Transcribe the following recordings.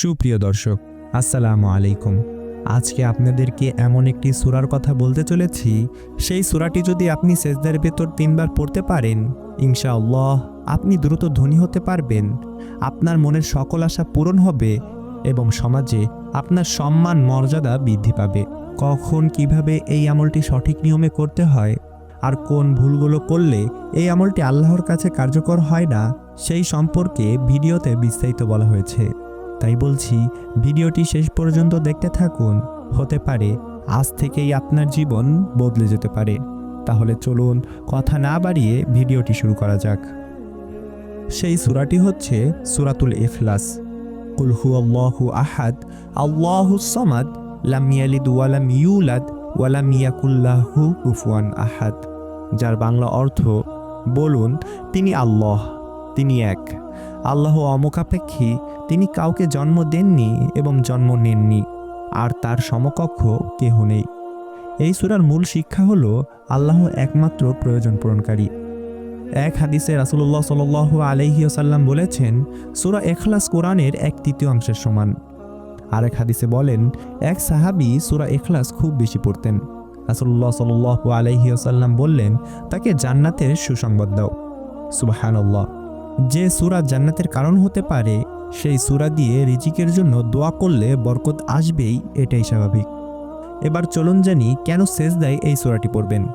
সুপ্রিয় দর্শক, আসসালামু আলাইকুম। আজকে আপনাদেরকে এমন একটি সূরার কথা বলতে চলেছি। সেই সূরাটি যদি আপনি সেজদার ভেতর তিনবার পড়তে পারেন, ইনশাআল্লাহ আপনি দ্রুত ধনী হতে পারবেন। আপনার মনের সকল আশা পূরণ হবে এবং সমাজে আপনার সম্মান মর্যাদা বৃদ্ধি পাবে। কখন কীভাবে এই আমলটি সঠিক নিয়মে করতে হয় আর কোন ভুলগুলো করলে এই আমলটি আল্লাহর কাছে কার্যকর হয় না, সেই সম্পর্কে ভিডিওতে বিস্তারিত বলা হয়েছে। তাই বলছি, ভিডিওটি শেষ পর্যন্ত দেখতে থাকুন। হতে পারে আজ থেকেই আপনার জীবন বদলে যেতে পারে। তাহলে চলুন কথা না বাড়িয়ে ভিডিওটি শুরু করা যাক। সেই সূরাটি হচ্ছে সূরাতুল ইখলাস। কুল হুয়াল্লাহু আহাদ আল্লাহুস সামাদ, লাম ওয়ালাম ইউলাদ ওয়ালাম ইয়াকুল্লাহু কুফুয়ান আহাদ। যার বাংলা অর্থ, বলুন, তিনি আল্লাহ। তিনি এক। আল্লাহ অমুখাপেক্ষী, তিনি কাউকে জন্ম দেননি এবং জন্ম নেননি, আর তার সমকক্ষ কেহ নেই। এই সুরার মূল শিক্ষা হল, আল্লাহ একমাত্র প্রয়োজন পূরণকারী। এক হাদিসে রাসূলুল্লাহ সাল্লাল্লাহু আলাইহি ওয়াসাল্লাম বলেছেন, সুরা এখলাস কোরআনের এক তৃতীয়াংশের সমান। আরেক হাদিসে বলেন, এক সাহাবী সুরা এখলাস খুব বেশি পড়তেন। রাসূলুল্লাহ সাল্লাল্লাহু আলাইহি ওয়াসাল্লাম বললেন, তাকে জান্নাতের সুসংবাদ দাও। সুবহানাল্লাহ। যে সূরা জান্নাতের কারণ হতে পারে, সেই সূরা দিয়ে রিজিকের জন্য দোয়া করলে বরকত আসবেই, এটাই স্বাভাবিক। এবার চলুন জানি কেন সেজদায় এই সূরাটি পড়বেন।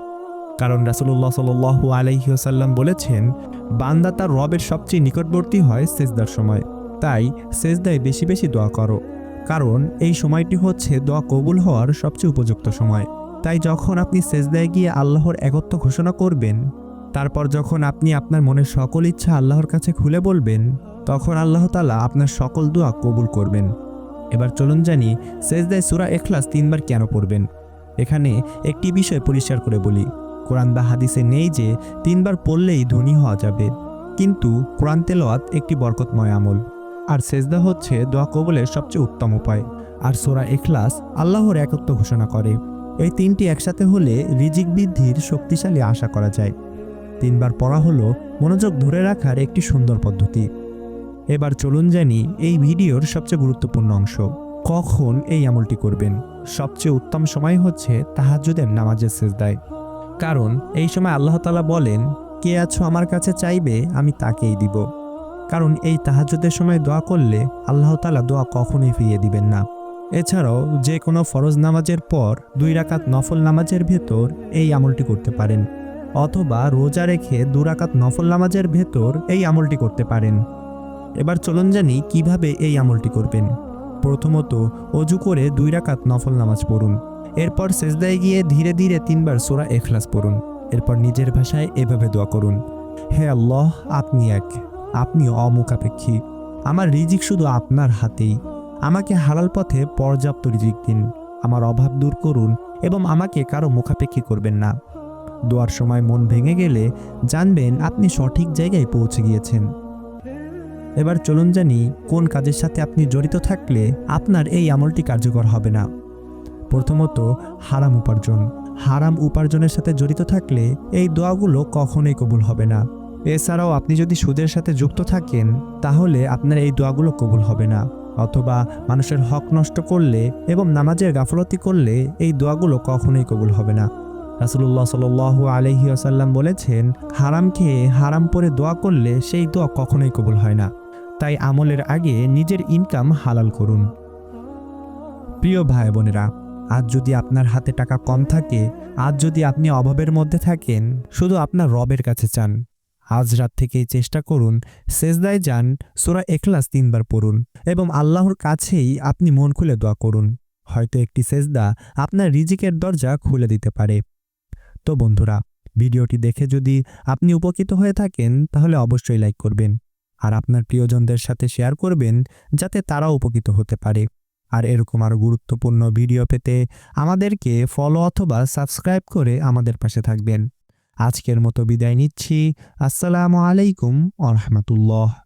কারণ রাসূলুল্লাহ সাল্লাল্লাহু আলাইহি ওয়াসাল্লাম বলেছেন, বান্দা তার রবের সবচেয়ে নিকটবর্তী হয় সেজদার সময়। তাই সেজদায় বেশি বেশি দোয়া করো। কারণ এই সময়টি হচ্ছে দোয়া কবুল হওয়ার সবচেয়ে উপযুক্ত সময়। তাই যখন আপনি সেজদায় গিয়ে আল্লাহর একত্ব ঘোষণা করবেন তারপর যখন আপনি আপনার মনের সকল ইচ্ছা আল্লাহর কাছে খুলে বলবেন, তখন আল্লাহ তালা আপনার সকল দোয়া কবুল করবেন। এবার চলুন জানি, সেজদায় সুরা এখলাস তিনবার কেন পড়বেন? এখানে একটি বিষয় পরিষ্কার করে বলি। কোরআন বা হাদিসে নেই যে, তিনবার পড়লেই ধনী হওয়া যাবে। কিন্তু কোরআন তেলাওয়াত একটি বরকতময় আমল। আর সেজদা হচ্ছে দোয়া কবুলের সবচেয়ে উত্তম উপায়। আর সোরা এখলাস আল্লাহর একত্ব ঘোষণা করে। এই তিনটি একসাথে হলে রিজিক বৃদ্ধির শক্তিশালী আশা করা যায়। তিনবার পড়া হলো মনোযোগ ধরে রাখার একটি সুন্দর পদ্ধতি। এবার চলুন জানি এই ভিডিওর সবচেয়ে গুরুত্বপূর্ণ অংশ। কখন এই আমলটি করবেন? সবচেয়ে উত্তম সময় হচ্ছে তাহাজ্জুদের নামাজের সেজদায়। কারণ এই সময় আল্লাহ তালা বলেন, কে আছো আমার কাছে চাইবে, আমি তাকেই দিব। কারণ এই তাহাজ্জুদের সময় দোয়া করলে আল্লাহ তালা দোয়া কখনোই ফিরিয়ে দিবেন না। এছাড়াও যে কোনো ফরজ নামাজের পর দুই রাকাত নফল নামাজের ভেতর এই আমলটি করতে পারেন। অথবা রোজা রেখে দুরাকাত নফল নামাজের ভেতর এই আমলটি করতে পারেন। এবার চলুন জানি কীভাবে এই আমলটি করবেন। প্রথমত অজু করে দুই রাকাত নফল নামাজ পড়ুন। এরপর সেজদায় গিয়ে ধীরে ধীরে তিনবার সোরা এখলাস পড়ুন। এরপর নিজের ভাষায় এভাবে দোয়া করুন, হে আল্লাহ, আপনি এক। আপনি অমুখাপেক্ষী আমার রিজিক শুধু আপনার হাতেই। আমাকে হালাল পথে পর্যাপ্ত রিজিক দিন। আমার অভাব দূর করুন এবং আমাকে কারও মুখাপেক্ষী করবেন না। দোয়ার সময় মন ভেঙে গেলে জানবেন আপনি সঠিক জায়গায় পৌঁছে গিয়েছেন। এবার চলুন জানি কোন কাজের সাথে আপনি জড়িত থাকলে আপনার এই আমলটি কার্যকর হবে না। প্রথমত, হারাম উপার্জন। হারাম উপার্জনের সাথে জড়িত থাকলে এই দোয়াগুলো কখনোই কবুল হবে না। এছাড়াও আপনি যদি সুদের সাথে যুক্ত থাকেন, তাহলে আপনার এই দোয়াগুলো কবুল হবে না। অথবা মানুষের হক নষ্ট করলে এবং নামাজের গাফলতি করলে এই দোয়াগুলো কখনোই কবুল হবে না। রাসুল্লাহ সাল আলহি আসাল্লাম বলেছেন, হারাম খেয়ে হারাম পরে দোয়া করলে সেই দোয়া কখনোই কবুল হয় না। তাই আমলের আগে নিজের ইনকাম হালাল করুন। প্রিয় ভাই বোনেরা আজ যদি আপনার হাতে টাকা কম থাকে, আজ যদি আপনি অভাবের মধ্যে থাকেন, শুধু আপনার রবের কাছে চান। আজ রাত থেকেই চেষ্টা করুন, সেজদায় যান, সোরা এখলাস তিনবার পড়ুন এবং আল্লাহর কাছেই আপনি মন খুলে দোয়া করুন। হয়তো একটি সেজদা আপনার রিজিকের দরজা খুলে দিতে পারে। তো বন্ধুরা, ভিডিওটি দেখে যদি আপনি উপকৃত হয়ে থাকেন, তাহলে অবশ্যই লাইক করবেন। আর আপনার প্রিয়জনদের সাথে শেয়ার করবেন, যাতে তারাও উপকৃত হতে পারে। আর এরকম আরও গুরুত্বপূর্ণ ভিডিও পেতে আমাদেরকে ফলো অথবা সাবস্ক্রাইব করে আমাদের পাশে থাকবেন। আজকের মতো বিদায় নিচ্ছি। আসসালামু আলাইকুম আ রহমতুল্লাহ।